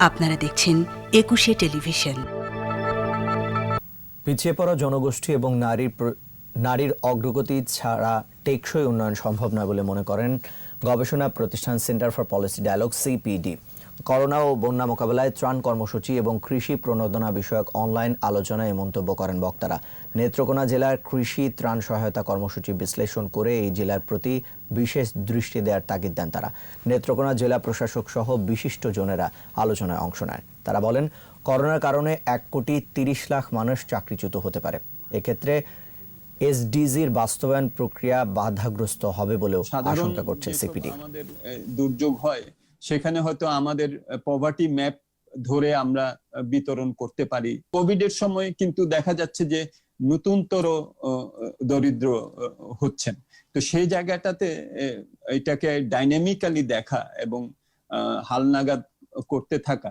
আপনারা দেখছেন একুশে টেলিভিশন। পিছিয়ে পড়া জনগোষ্ঠী এবং নারীর নারীর অগ্রগতি ছাড়া টেকসই উন্নয়ন সম্ভব নয় বলে মনে করেন গবেষণা প্রতিষ্ঠান centre for policy dialogue, CPD. Corona ও বন্যা মোকাবেলায় ত্রাণ কর্মসূচি এবং কৃষি প্রণোদনা বিষয়ক অনলাইন আলোচনায় মন্তব্য করেন বক্তারা। নেত্রকোনা জেলার কৃষি ত্রাণ সহায়তা কর্মসূচি বিশ্লেষণ করে এই জেলার প্রতি বিশেষ দৃষ্টি দেওয়ার তাগিদ দেন তারা। নেত্রকোনা জেলা প্রশাসক সহ বিশিষ্ট জনেরা আলোচনায় অংশ নেন। তারা বলেন, করোনার কারণে এক কোটি তিরিশ লাখ মানুষ চাকরিচ্যুত হতে পারে। এক্ষেত্রে এসডিজির বাস্তবায়ন প্রক্রিয়া বাধাগ্রস্ত হবে বলেও আশঙ্কা করছে সিপিডি। আমাদের দুর্যোগ হয় সেখানে হয়তো আমাদের পভার্টি ম্যাপ ধরে আমরা বিতরণ করতে পারি। কোভিড এর সময় কিন্তু দেখা যাচ্ছে যে নতুনতর দরিদ্র হচ্ছেন। তো সেই জায়গাটাতে এটাকে ডাইনামিক্যালি দেখা এবং হালনাগাদ করতে থাকা